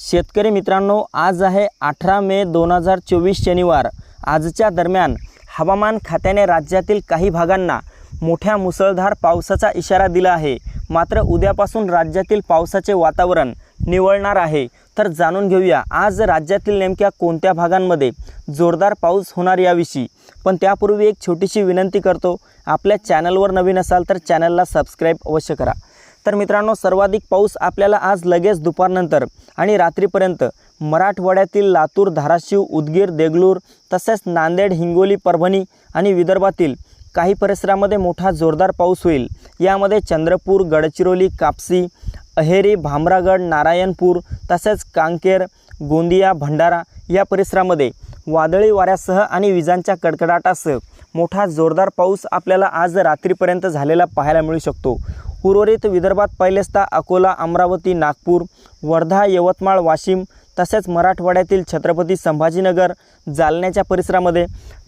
शेतकरी मित्रांनो आज आहे अठरा मे दोन हजार चोवीस शनिवार. आजच्या दरम्यान हवामान खात्याने राज्यातील काही भागांना मोठ्या मुसळधार पावसाचा इशारा दिला आहे. मात्र उद्यापासून राज्यातील पावसाचे वातावरण निवळणार आहे. तर जाणून घेऊया आज राज्यातील नेमक्या कोणत्या भागांमध्ये जोरदार पाऊस होणार याविषयी. पण त्यापूर्वी एक छोटीशी विनंती करतो आपल्या चॅनलवर नवीन असाल तर चॅनलला सबस्क्राईब अवश्य करा. तर मित्रांनो सर्वाधिक पाऊस आपल्याला आज लगेच दुपारनंतर आणि रात्रीपर्यंत. मराठवाड्यातील लातूर धाराशिव उदगीर देगलूर तसेच नांदेड हिंगोली परभणी आणि विदर्भातील काही परिसरामध्ये मोठा जोरदार पाऊस होईल. यामध्ये चंद्रपूर गडचिरोली कापसी अहेरी भामरागड नारायणपूर तसेच कांकेर गोंदिया भंडारा या परिसरामध्ये वादळी वाऱ्यासह आणि विजांच्या कडकडाटासह मोठा जोरदार पाऊस आपल्याला आज रात्रीपर्यंत झालेला पाहायला मिळू शकतो. उर्वरित विदर्भात पहिलेचदा अकोला अमरावती नागपूर वर्धा यवतमाळ वाशिम तसेच मराठवाड्यातील छत्रपती संभाजीनगर जालन्याच्या परिसरामध्ये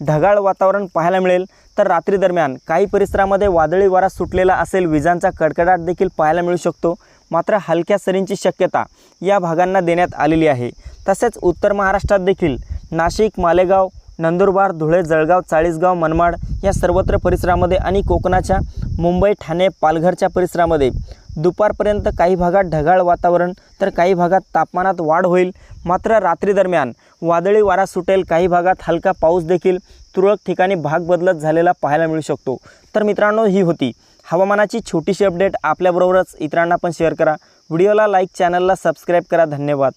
ढगाळ वातावरण पाहायला मिळेल. तर रात्री दरम्यान काही परिसरामध्ये वादळी वारा सुटलेला असेल विजांचा कडकडाट देखील पाहायला मिळू शकतो. मात्र हलक्या सरींची शक्यता या भागांना देण्यात आलेली आहे. तसेच उत्तर महाराष्ट्रात देखील नाशिक मालेगाव नंदुरबार धुळे जळगाव चाळीसगाव मनमाड या सर्वत्र परिसरामध्ये आणि कोकणाच्या मुंबई ठाणे पालघरच्या परिसरामध्ये दुपारपर्यंत काही भागात ढगाळ वातावरण तर काही भागात तापमानात वाढ होईल. मात्र रात्री दरम्यान वादळी वारा सुटेल काही भागात हलका पाऊस देखील तुरळक ठिकाणी भाग बदलत झालेला पाहायला मिळू शकतो. तर मित्रांनो ही होती हवामानाची छोटीशी अपडेट. आपल्याबरोबरच इतरांना पण शेअर करा. व्हिडिओला लाईक चॅनलला सबस्क्राईब करा. धन्यवाद.